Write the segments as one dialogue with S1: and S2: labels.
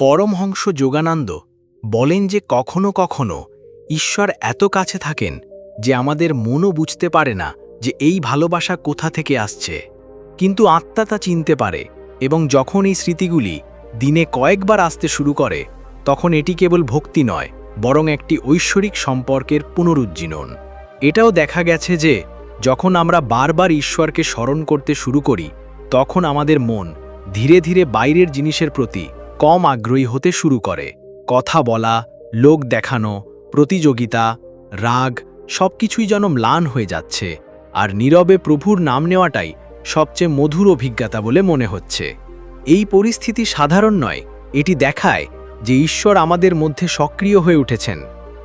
S1: পরমহংস যোগানন্দ বলেন যে কখনো কখনো ঈশ্বর এত কাছে থাকেন যে আমাদের মনও বুঝতে পারে না যে এই ভালোবাসা কোথা থেকে আসছে। কিন্তু আত্মা তা চিনতে পারে এবং যখন এই স্মৃতিগুলি দিনে কয়েকবার আসতে শুরু করে, তখন এটি কেবল ভক্তি নয়, বরং একটি ঐশ্বরিক সম্পর্কের পুনরুজ্জীবন। এটাও দেখা গেছে যে যখন আমরা বারবার ঈশ্বরকে স্মরণ করতে শুরু করি, তখন আমাদের মন ধীরে ধীরে বাইরের জিনিসের প্রতি কম আগ্রহী হতে শুরু করে। কথা বলা, লোক দেখানো, প্রতিযোগিতা, রাগ, সবকিছুই যেন ম্লান হয়ে যাচ্ছে। আর নীরবে প্রভুর নাম নেওয়াটাই সবচেয়ে মধুর অভিজ্ঞতা বলে মনে হচ্ছে। এই পরিস্থিতি সাধারণ নয়, এটি দেখায় যে ঈশ্বর আমাদের মধ্যে সক্রিয় হয়ে উঠেছেন।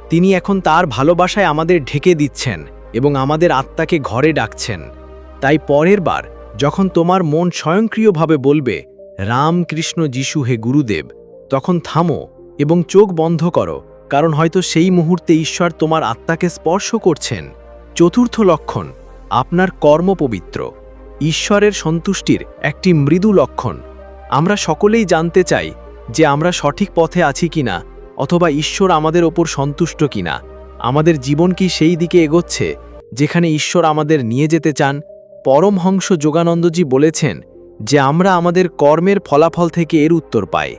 S1: তিনি এখন তার ভালোবাসায় আমাদের ঢেকে দিচ্ছেন এবং আমাদের আত্মাকে ঘরে ডাকছেন। তাই পরের বার যখন তোমার মন স্বয়ংক্রিয়ভাবে বলবে রাম কৃষ্ণ যিশু হে গুরুদেব, তখন থামো এবং চোখ বন্ধ করো, কারণ হয়তো সেই মুহূর্তে ঈশ্বর তোমার আত্মাকে স্পর্শ করছেন। চতুর্থ লক্ষণ, আপনার কর্ম পবিত্র। ঈশ্বরের সন্তুষ্টির একটি মৃদু লক্ষণ। আমরা সকলেই জানতে চাই যে আমরা সঠিক পথে আছি কিনা, অথবা ঈশ্বর আমাদের ওপর সন্তুষ্ট কিনা। আমাদের জীবন কি সেই দিকে এগোচ্ছে, যেখানে ঈশ্বর আমাদের নিয়ে যেতে চান? পরমহংস যোগানন্দজি বলেছেন যে আমরা আমাদের কর্মের ফলাফল থেকে এর উত্তর পাই।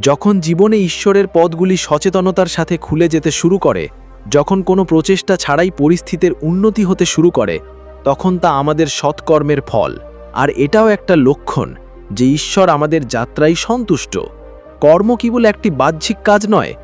S1: যখন জীবনে ঈশ্বরের পদগুলি সচেতনতার সাথে খুলে যেতে শুরু করে, যখন কোনো প্রচেষ্টা ছাড়াই পরিস্থিতির উন্নতি হতে শুরু করে, তখন তা আমাদের সৎকর্মের ফল। আর এটাও একটা লক্ষণ যে ঈশ্বর আমাদের যাত্রায় সন্তুষ্ট। কর্ম কেবল একটি বাহ্যিক কাজ নয়।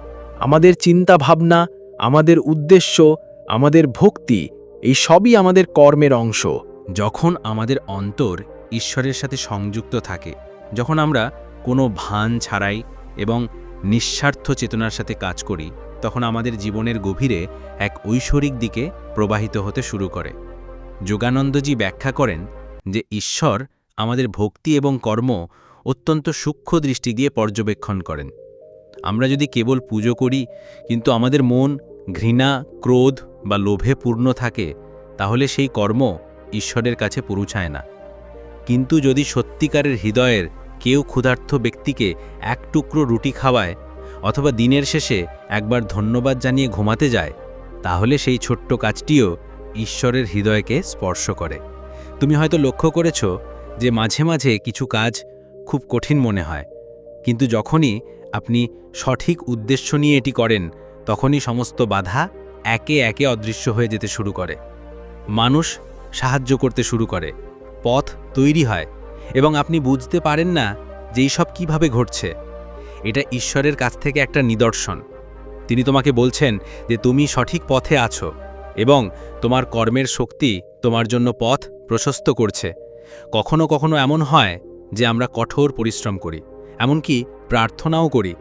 S1: আমাদের চিন্তা ভাবনা আমাদের উদ্দেশ্য, আমাদের ভক্তি, এই সবই আমাদের কর্মের অংশ।
S2: যখন আমাদের অন্তর ঈশ্বরের সাথে সংযুক্ত থাকে, যখন আমরা কোনো ভান ছাড়াই এবং নিঃস্বার্থ চেতনার সাথে কাজ করি, তখন আমাদের জীবনের গভীরে এক ঐশ্বরিক দিকে প্রবাহিত হতে শুরু করে। যোগানন্দজি ব্যাখ্যা করেন যে ঈশ্বর আমাদের ভক্তি এবং কর্ম অত্যন্ত সূক্ষ্ম দৃষ্টি দিয়ে পর্যবেক্ষণ করেন। আমরা যদি কেবল পুজো করি, কিন্তু আমাদের মন ঘৃণা, ক্রোধ বা লোভে পূর্ণ থাকে, তাহলে সেই কর্ম ঈশ্বরের কাছে পৌঁছায় না। কিন্তু যদি সত্যিকারের হৃদয়ের কেউ ক্ষুধার্থ ব্যক্তিকে এক টুকরো রুটি খাওয়ায় অথবা দিনের শেষে একবার ধন্যবাদ জানিয়ে ঘুমাতে যায়, তাহলে সেই ছোট্ট কাজটিও ঈশ্বরের হৃদয়কে স্পর্শ করে। তুমি হয়তো লক্ষ্য করেছ যে মাঝে মাঝে কিছু কাজ খুব কঠিন মনে হয়, কিন্তু যখনই আপনি সঠিক উদ্দেশ্য নিয়ে এটি করেন, তখনই সমস্ত বাধা একে একে অদৃশ্য হয়ে যেতে শুরু করে। মানুষ সাহায্য করতে শুরু করে। পথ তৈরি হয় এবং আপনি বুঝতে পারেন না যে এইসব কীভাবে ঘটছে। এটা ঈশ্বরের কাছ থেকে একটা নিদর্শন। তিনি তোমাকে বলছেন যে তুমি সঠিক পথে আছো এবং তোমার কর্মের শক্তি তোমার জন্য পথ প্রশস্ত করছে। কখনো কখনো এমন হয় যে আমরা কঠোর পরিশ্রম করি, এমনকি প্রার্থনাও করি,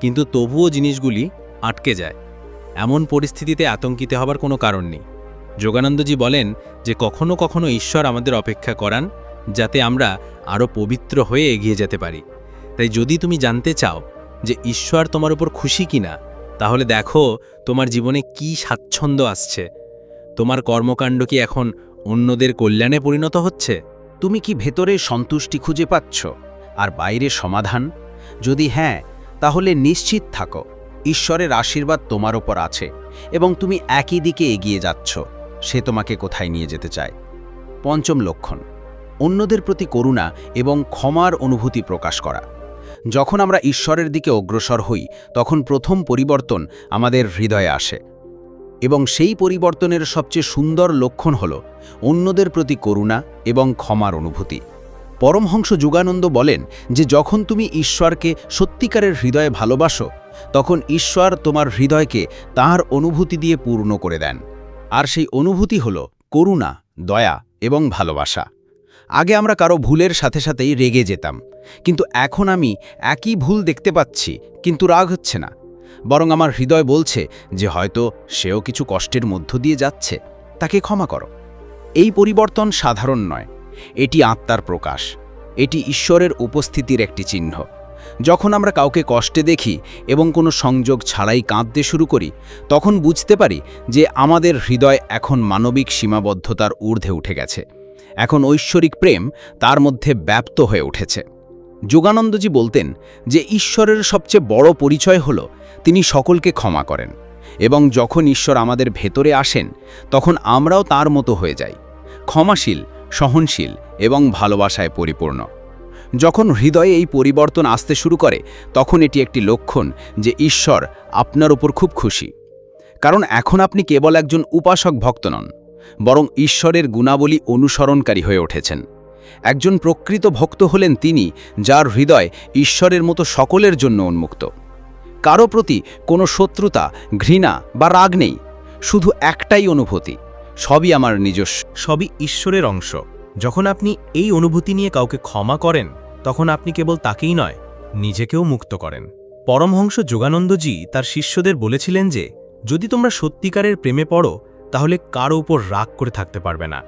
S2: কিন্তু তবুও জিনিসগুলি আটকে যায়। এমন পরিস্থিতিতে আতঙ্কিত হবার কোনো কারণ নেই। যোগানন্দজি বলেন যে কখনো কখনো ঈশ্বর আমাদের অপেক্ষা করান, যাতে আমরা আরও পবিত্র হয়ে এগিয়ে যেতে পারি। তাই যদি তুমি জানতে চাও যে ঈশ্বর তোমার উপর খুশি কিনা, তাহলে দেখো তোমার জীবনে কি স্বাচ্ছন্দ্য আসছে। তোমার কর্মকাণ্ড কি এখন অন্যদের কল্যাণে পরিণত হচ্ছে?
S3: তুমি কি ভেতরে সন্তুষ্টি খুঁজে পাচ্ছ? আর বাইরে সমাধান? যদি হ্যাঁ তাহলে নিশ্চিত থাকো, ঈশ্বরের আশীর্বাদ তোমার ওপর আছে এবং তুমি একই দিকে এগিয়ে যাচ্ছ। সে তোমাকে কোথায় নিয়ে যেতে চায়। পঞ্চম লক্ষণ, অন্যদের প্রতি করুণা এবং ক্ষমার অনুভূতি প্রকাশ করা। যখন আমরা ঈশ্বরের দিকে অগ্রসর হই, তখন প্রথম পরিবর্তন আমাদের হৃদয়ে আসে এবং সেই পরিবর্তনের সবচেয়ে সুন্দর লক্ষণ হল অন্যদের প্রতি করুণা এবং ক্ষমার অনুভূতি। পরমহংস যুগানন্দ বলেন যে যখন তুমি ঈশ্বরকে সত্যিকারের হৃদয়ে ভালোবাসো, তখন ঈশ্বর তোমার হৃদয়কে তার অনুভূতি দিয়ে পূর্ণ করে দেন। আর সেই অনুভূতি হল করুণা, দয়া এবং ভালোবাসা। আগে আমরা কারও ভুলের সাথে সাথেই রেগে যেতাম, কিন্তু এখন আমি একই ভুল দেখতে পাচ্ছি, কিন্তু রাগ হচ্ছে না। বরং আমার হৃদয় বলছে যে হয়তো সেও কিছু কষ্টের মধ্য দিয়ে যাচ্ছে, তাকে ক্ষমা করো। এই পরিবর্তন সাধারণ নয়, এটি আত্মার প্রকাশ, এটি ঈশ্বরের উপস্থিতির একটি চিহ্ন। যখন আমরা কাউকে কষ্টে দেখি এবং কোনো সংযোগ ছাড়াই কাঁদতে শুরু করি, তখন বুঝতে পারি যে আমাদের হৃদয় এখন মানবিক সীমাবদ্ধতার ঊর্ধ্বে উঠে গেছে। এখন ঐশ্বরিক প্রেম তার মধ্যে ব্যাপ্ত হয়ে উঠেছে। যোগানন্দজি বলতেন যে ঈশ্বরের সবচেয়ে বড় পরিচয় হল তিনি সকলকে ক্ষমা করেন এবং যখন ঈশ্বর আমাদের ভেতরে আসেন, তখন আমরাও তার মতো হয়ে যাই। ক্ষমাশীল, সহনশীল এবং ভালোবাসায় পরিপূর্ণ। যখন হৃদয়ে এই পরিবর্তন আসতে শুরু করে, তখন এটি একটি লক্ষণ যে ঈশ্বর আপনার উপর খুব খুশি। কারণ এখন আপনি কেবল একজন উপাসক ভক্ত নন, বরং ঈশ্বরের গুণাবলী অনুসরণকারী হয়ে উঠেছেন। একজন প্রকৃত ভক্ত হলেন তিনি, যার হৃদয় ঈশ্বরের মতো সকলের জন্য উন্মুক্ত। কারও প্রতি কোনো শত্রুতা, ঘৃণা বা রাগ নেই, শুধু একটাই অনুভূতি, সবই আমার নিজস্ব,
S4: সবই ঈশ্বরের অংশ। যখন আপনি এই অনুভূতি নিয়ে কাউকে ক্ষমা করেন, তখন আপনি কেবল তাকেই নয়, নিজেকেও মুক্ত করেন। পরমহংস যোগানন্দজি তার শিষ্যদের বলেছিলেন যে, যদি তোমরা সত্যিকারের প্রেমে পড়ো, তাহলে কারও উপর রাগ করে থাকতে পারবে না।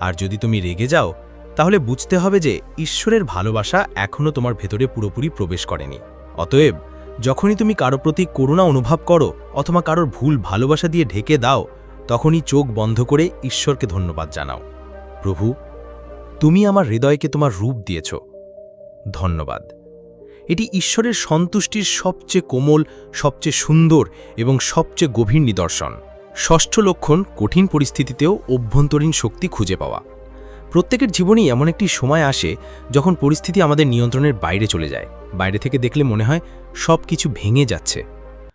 S4: আর যদি তুমি রেগে যাও, তাহলে বুঝতে হবে যে, ঈশ্বরের ভালোবাসা এখনও তোমার ভেতরে পুরোপুরি প্রবেশ করেনি। অতএব, যখনই তুমি কারও প্রতি করুণা অনুভব করো, অথবা কারোর ভুল ভালোবাসা দিয়ে ঢেকে দাও, তখনই চোখ বন্ধ করে ঈশ্বরকে ধন্যবাদ জানাও। প্রভু, তুমি আমার হৃদয়কে তোমার রূপ দিয়েছ। ধন্যবাদ। এটি ঈশ্বরের সন্তুষ্টির সবচেয়ে কোমল, সবচেয়ে সুন্দর এবং সবচেয়ে গভীর নিদর্শন। ষষ্ঠ লক্ষণ, কঠিন পরিস্থিতিতেও অভ্যন্তরীণ শক্তি খুঁজে পাওয়া। প্রত্যেকের জীবনেই এমন একটি সময় আসে যখন পরিস্থিতি আমাদের নিয়ন্ত্রণের বাইরে চলে যায়। বাইরে থেকে দেখলে মনে হয় সব কিছু ভেঙে যাচ্ছে।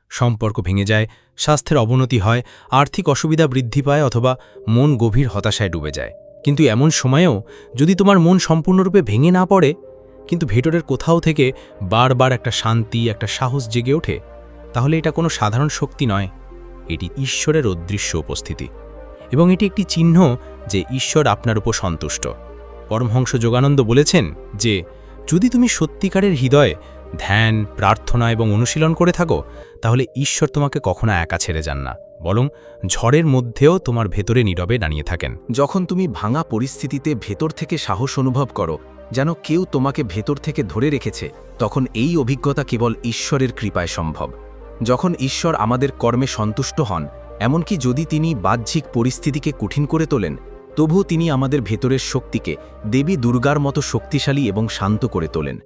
S4: সম্পর্ক ভেঙে যায়, স্বাস্থ্যের অবনতি হয়, আর্থিক অসুবিধা বৃদ্ধি পায় অথবা মন গভীর হতাশায় ডুবে যায়। কিন্তু এমন সময়েও যদি তোমার মন সম্পূর্ণরূপে ভেঙে না পড়ে, কিন্তু ভেতরের কোথাও থেকে বারবার একটা শান্তি, একটা সাহস জেগে ওঠে, তাহলে এটা কোনো সাধারণ শক্তি নয়। এটি ঈশ্বরের অদৃশ্য উপস্থিতি। এবং এটি একটি চিহ্ন যে ঈশ্বর আপনার উপর সন্তুষ্ট। পরমহংস যোগানন্দ বলেছেন যে, যদি তুমি সত্যিকারের হৃদয়ে ধ্যান, প্রার্থনা এবং অনুশীলন করে থাকো, তাহলে ঈশ্বর তোমাকে কখনো একা ছেড়ে যান না। বরং ঝড়ের মধ্যেও তোমার ভেতরে নীরবে দাঁড়িয়ে থাকেন।
S1: যখন তুমি ভাঙা পরিস্থিতিতে ভেতর থেকে সাহস অনুভব করো, যেন কেউ তোমাকে ভেতর থেকে ধরে রেখেছে, তখন এই অভিজ্ঞতা কেবল ঈশ্বরের কৃপায় সম্ভব। যখন ঈশ্বর আমাদের কর্মে সন্তুষ্ট হন, এমনকি যদি তিনি বাহ্যিক পরিস্থিতিকে কঠিন করে তোলেন, তবুও তিনি আমাদের ভেতরের শক্তিকে দেবী দুর্গার মতো শক্তিশালী এবং শান্ত করে তোলেন।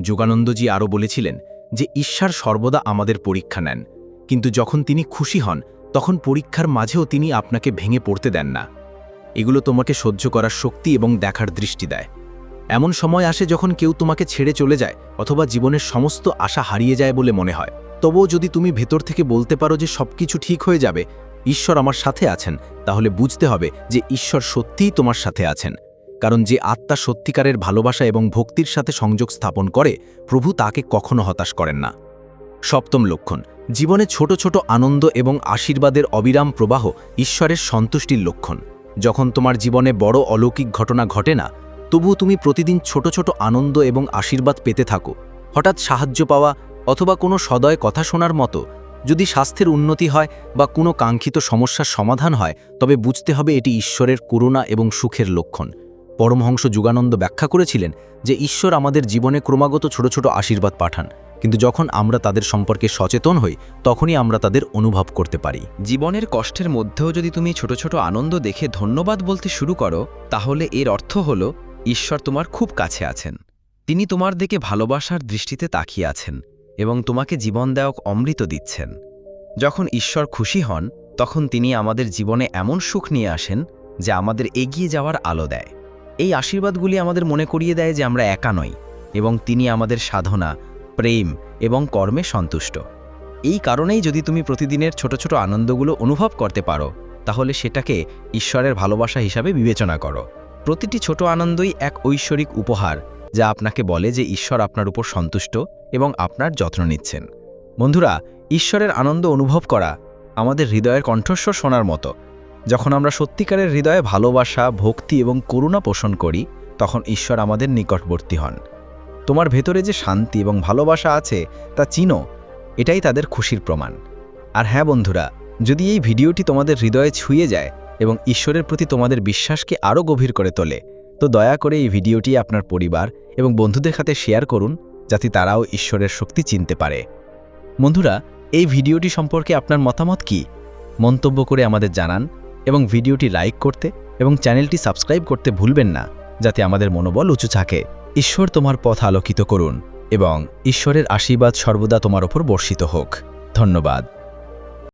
S1: যোগানন্দজি আরও বলেছিলেন যে ঈশ্বর সর্বদা আমাদের পরীক্ষা নেন, কিন্তু যখন তিনি খুশি হন, তখন পরীক্ষার মাঝেও তিনি আপনাকে ভেঙে পড়তে দেন না। এগুলো তোমাকে সহ্য করার শক্তি এবং দেখার দৃষ্টি দেয়। এমন সময় আসে যখন কেউ তোমাকে ছেড়ে চলে যায় অথবা জীবনের সমস্ত আশা হারিয়ে যায় বলে মনে হয়। তবুও যদি তুমি ভেতর থেকে বলতে পারো যে সবকিছু ঠিক হয়ে যাবে, ঈশ্বর আমার সাথে আছেন, তাহলে বুঝতে হবে যে ঈশ্বর সত্যিই তোমার সাথে আছেন। কারণ যে আত্মা সত্যিকারের ভালোবাসা এবং ভক্তির সাথে সংযোগ স্থাপন করে, প্রভু তাকে কখনো হতাশ করেন না। সপ্তম লক্ষণ, জীবনে ছোট ছোট আনন্দ এবং আশীর্বাদের অবিরাম প্রবাহ ঈশ্বরের সন্তুষ্টির লক্ষণ। যখন তোমার জীবনে বড় অলৌকিক ঘটনা ঘটে না, তবুও তুমি প্রতিদিন ছোট ছোট আনন্দ এবং আশীর্বাদ পেতে থাকো। হঠাৎ সাহায্য পাওয়া অথবা কোনো সদয় কথা শোনার মতো, যদি স্বাস্থ্যের উন্নতি হয় বা কোনো কাঙ্ক্ষিত সমস্যার সমাধান হয়, তবে বুঝতে হবে এটি ঈশ্বরের করুণা এবং সুখের লক্ষণ। পরমহংস যুগানন্দ ব্যাখ্যা করেছিলেন যে ঈশ্বর আমাদের জীবনে ক্রমাগত ছোট ছোট আশীর্বাদ পাঠান, কিন্তু যখন আমরা তাদের সম্পর্কে সচেতন হই, তখনই আমরা তাদের অনুভব করতে পারি।
S5: জীবনের কষ্টের মধ্যেও যদি তুমি ছোট ছোট আনন্দ দেখে ধন্যবাদ বলতে শুরু করো, তাহলে এর অর্থ হল, ঈশ্বর তোমার খুব কাছে আছেন। তিনি তোমার দিকে ভালোবাসার দৃষ্টিতে তাকিয়ে আছেন এবং তোমাকে জীবন দেওয়াক অমৃত দিচ্ছেন। যখন ঈশ্বর খুশি হন, তখন তিনি আমাদের জীবনে এমন সুখ নিয়ে আসেন, যে আমাদের এগিয়ে যাওয়ার আলো দেয়। এই আশীর্বাদগুলি আমাদের মনে করিয়ে দেয় যে আমরা একা নই, এবং তিনি আমাদের সাধনা, প্রেম এবং কর্মে সন্তুষ্ট। এই কারণেই যদি তুমি প্রতিদিনের ছোট ছোট আনন্দগুলো অনুভব করতে পারো, তাহলে সেটাকে ঈশ্বরের ভালোবাসা হিসাবে বিবেচনা করো। প্রতিটি ছোট আনন্দই এক ঐশ্বরিক উপহার, যা আপনাকে বলে যে ঈশ্বর আপনার উপর সন্তুষ্ট এবং আপনার যত্ন নিচ্ছেন। বন্ধুরা, ঈশ্বরের আনন্দ অনুভব করা আমাদের হৃদয়ের কণ্ঠস্বর শোনার মতো যখন আমরা সত্যিকারের হৃদয়ে ভালোবাসা, ভক্তি এবং করুণা পোষণ করি, তখন ঈশ্বর আমাদের নিকটবর্তী হন। তোমার ভেতরে যে শান্তি এবং ভালোবাসা আছে, তা চিনো, এটাই তাদের খুশির প্রমাণ। আর হ্যাঁ বন্ধুরা, যদি এই ভিডিওটি তোমাদের হৃদয়ে ছুঁয়ে যায় এবং ঈশ্বরের প্রতি তোমাদের বিশ্বাসকে আরও গভীর করে তোলে, তো দয়া করে এই ভিডিওটি আপনার পরিবার এবং বন্ধুদের সাথে শেয়ার করুন, যাতে তারাও ঈশ্বরের শক্তি চিনতে পারে। বন্ধুরা, এই ভিডিওটি সম্পর্কে আপনার মতামত কি? মন্তব্য করে আমাদের জানান এবং ভিডিওটি লাইক করতে এবং চ্যানেলটি সাবস্ক্রাইব করতে ভুলবেন না, যাতে আমাদের মনোবল উঁচু থাকে। ঈশ্বর তোমার পথ আলোকিত করুন এবং ঈশ্বরের আশীর্বাদ সর্বদা তোমার ওপর বর্ষিত হোক। ধন্যবাদ।